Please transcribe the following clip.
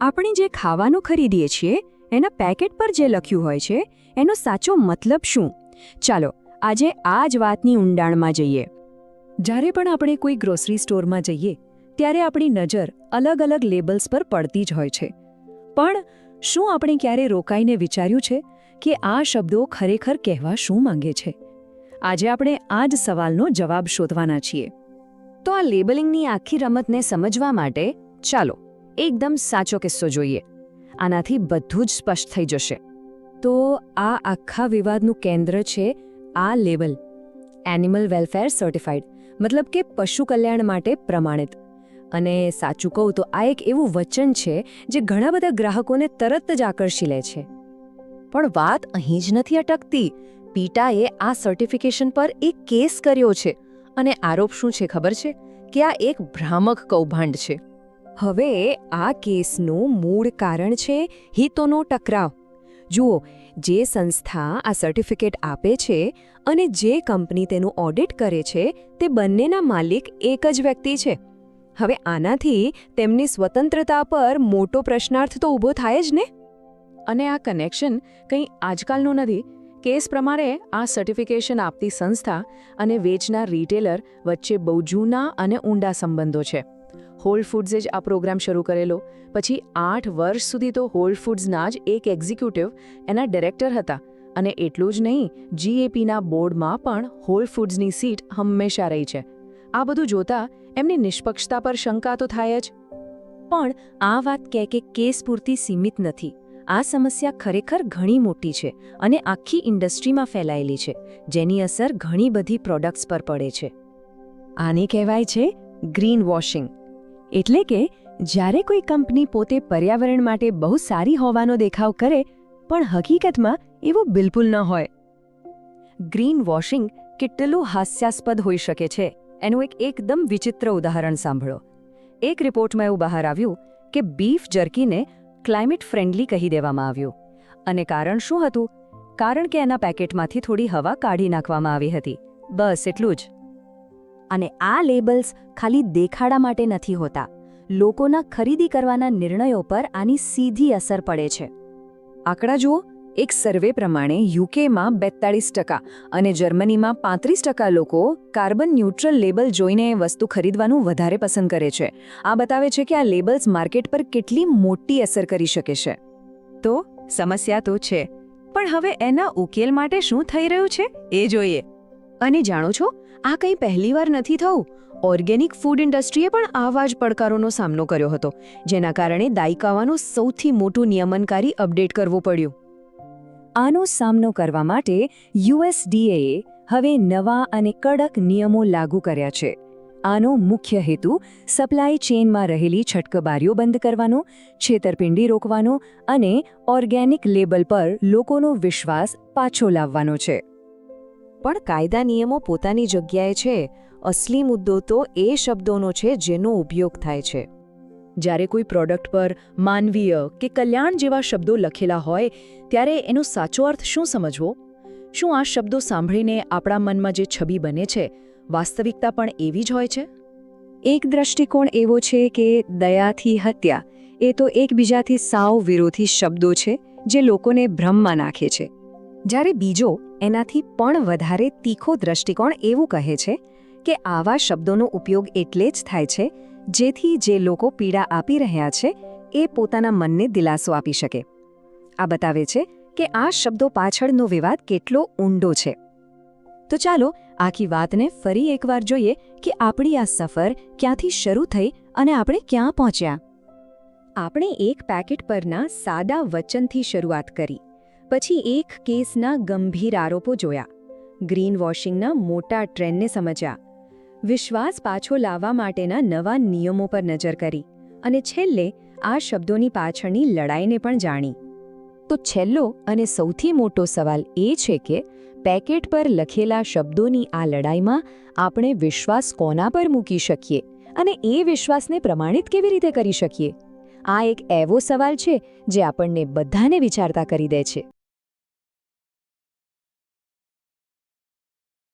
આપણે જે ખાવાનું ખરીદીએ છીએ, એના પેકેટ પર જે લખ્યું હોય છે, એનો સાચો મતલબ શું? ચાલો, આજે આ જ વાતની ઊંડાણમાં જઈએ. જ્યારે પણ આપણે કોઈ ગ્રોસરી સ્ટોરમાં જઈએ, ત્યારે આપણી નજર અલગ અલગ લેબલ્સ પર પડતી જ હોય છે. પણ શું આપણે ક્યારે રોકાઈને વિચાર્યું છે કે આ શબ્દો ખરેખર કહેવા શું માંગે છે? આજે આપણે આ જ સવાલનો જવાબ શોધવાના છીએ. તો આ લેબલિંગની આખી રમતને સમજવા માટે ચાલો એકદમ સાચો કિસ્સો જોઈએ. આનાથી બધું જ સ્પષ્ટ થઈ જશે. તો આ આખા વિવાદનું કેન્દ્ર છે આ લેબલ એનિમલ વેલફેર સર્ટિફાઈડ મતલબ કે પશુ કલ્યાણ માટે પ્રમાણિત. અને સાચું કહું તો આ એક એવું વચન છે જે ઘણા બધા ગ્રાહકોને તરત જ આકર્ષી લે છે. પણ વાત અહીં જ નથી અટકતી. પીટાએ આ સર્ટિફિકેશન પર એક કેસ કર્યો છે. અને આરોપ શું છે ખબર છે? કે આ એક ભ્રામક કૌભાંડ છે. હવે આ કેસનું મૂળ કારણ છે હિતોનો ટકરાવ. જુઓ, જે સંસ્થા આ સર્ટિફિકેટ આપે છે અને જે કંપની તેનું ઓડિટ કરે છે, તે બંનેના માલિક એક જ વ્યક્તિ છે. હવે આનાથી તેમની સ્વતંત્રતા પર મોટો પ્રશ્નાર્થ તો ઊભો થાય જ ને? અને આ કનેક્શન કંઈ આજકાલનું નથી. કેસ પ્રમાણે આ સર્ટિફિકેશન આપતી સંસ્થા અને વેચનાર રિટેલર વચ્ચે બહુ જૂના અને ઊંડા સંબંધો છે. હોલ ફૂડ્સે જ આ પ્રોગ્રામ શરૂ કરેલો. પછી આઠ વર્ષ સુધી તો હોલ ફૂડ્સના જ એક એક્ઝિક્યુટિવ એના ડિરેક્ટર હતા. અને એટલું જ નહીં જીએપીના બોર્ડમાં પણ હોલ ફૂડ્સની સીટ હંમેશા રહી છે. આ બધું જોતા એમની નિષ્પક્ષતા પર શંકા તો થાય જ. પણ આ વાત કહે કે કેસ પૂરતી સીમિત નથી. આ સમસ્યા ખરેખર ઘણી મોટી છે અને આખી ઇન્ડસ્ટ્રીમાં ફેલાયેલી છે, જેની અસર ઘણી બધી પ્રોડક્ટ્સ પર પડે છે. આને કહેવાય છે ગ્રીન વોશિંગ એટલે કે, જ્યારે કોઈ કંપની પોતે પર્યાવરણ માટે બહુ સારી હોવાનો દેખાવ કરે, પણ હકીકતમાં એવું બિલકુલ ન હોય. ગ્રીન વોશિંગ કેટલું હાસ્યાસ્પદ હોઈ શકે છે. એનું એક એકદમ વિચિત્ર ઉદાહરણ સાંભળો. એક રિપોર્ટમાં એવું બહાર આવ્યું કે બીફ જર્કીને ક્લાઇમેટ ફ્રેન્ડલી કહી દેવામાં આવ્યું. અને કારણ શું હતું? કારણ કે એના પેકેટમાંથી થોડી હવા કાઢી નાખવામાં આવી હતી. બસ, એટલું જ. અને આ લેબલ્સ ખાલી દેખાડા માટે નથી હોતા. લોકોના ખરીદી કરવાના નિર્ણયો પર આની સીધી અસર પડે છે. આંકડા જુઓ. એક સર્વે પ્રમાણે યુકેમાં બેતાળીસ ટકા અને જર્મનીમાં પાંત્રીસ ટકા લોકો કાર્બન ન્યુટ્રલ લેબલ જોઈને વસ્તુ ખરીદવાનું વધારે પસંદ કરે છે. આ બતાવે છે કે આ લેબલ્સ માર્કેટ પર કેટલી મોટી અસર કરી શકે છે. તો સમસ્યા તો છે. પણ હવે એના ઉકેલ માટે શું થઈ રહ્યું છે? એ જોઈએ. અને જાણો છો, આ કંઈ પહેલીવાર નથી થવું ઓર્ગેનિક ફૂડ ઇન્ડસ્ટ્રીએ પણ આવા જ પડકારોનો સામનો કર્યો હતો, જેના કારણે દાયકાવાનું સૌથી મોટું નિયમનકારી અપડેટ કરવું પડ્યું. આનો સામનો કરવા માટે યુએસડીએએ હવે નવા અને કડક નિયમો લાગુ કર્યા છે. આનો મુખ્ય હેતુ સપ્લાય ચેઇનમાં રહેલી છટકબારીઓ બંધ કરવાનો, છેતરપિંડી રોકવાનો અને ઓર્ગેનિક લેબલ પર લોકોનો વિશ્વાસ પાછો લાવવાનો છે. પણ કાયદા નિયમો પોતાની જગ્યાએ છે. અસલી મુદ્દો તો એ શબ્દોનો છે જેનો ઉપયોગ થાય છે. જ્યારે કોઈ પ્રોડક્ટ પર માનવીય કે કલ્યાણ જેવા શબ્દો લખેલા હોય, ત્યારે એનો સાચો અર્થ શું સમજવો? શું આ શબ્દો સાંભળીને આપણા મનમાં જે છબી બને છે, વાસ્તવિકતા પણ એવી જ હોય છે? એક દ્રષ્ટિકોણ એવો છે કે દયાથી હત્યા એ તો એકબીજાથી સાવ વિરોધી શબ્દો છે, જે લોકોને ભ્રમમાં નાખે છે. જ્યારે બીજો એનાથી પણ વધારે તીખો દ્રષ્ટિકોણ એવું કહે છે કે આવા શબ્દોનો ઉપયોગ એટલે જ થાય છે જેથી જે લોકો પીડા આપી રહ્યા છે એ પોતાના મનને દિલાસો આપી શકે. આ બતાવે છે કે આ શબ્દો પાછળનો વિવાદ કેટલો ઊંડો છે. તો ચાલો આખી વાતને ફરી એકવાર જોઈએ કે આપણી આ સફર ક્યાંથી શરૂ થઈ અને આપણે ક્યાં પહોંચ્યા. આપણે એક પેકેટ પરના સાદા વચનથી શરૂઆત કરી. પછી એક કેસના ગંભીર આરોપો જોયા. ગ્રીન વોશિંગના મોટા ટ્રેન્ડને સમજ્યા. વિશ્વાસ પાછો લાવવા માટેના નવા નિયમો પર નજર કરી અને છેલ્લે આ શબ્દોની પાછળની લડાઈને પણ જાણી. તો છેલ્લો અને સૌથી મોટો સવાલ એ છે કે પેકેટ પર લખેલા શબ્દોની આ લડાઈમાં આપણે વિશ્વાસ કોના પર મૂકી શકીએ અને એ વિશ્વાસને પ્રમાણિત કેવી રીતે કરી શકીએ? આ એક એવો સવાલ છે જે આપણને બધાને વિચારતા કરી દે છે.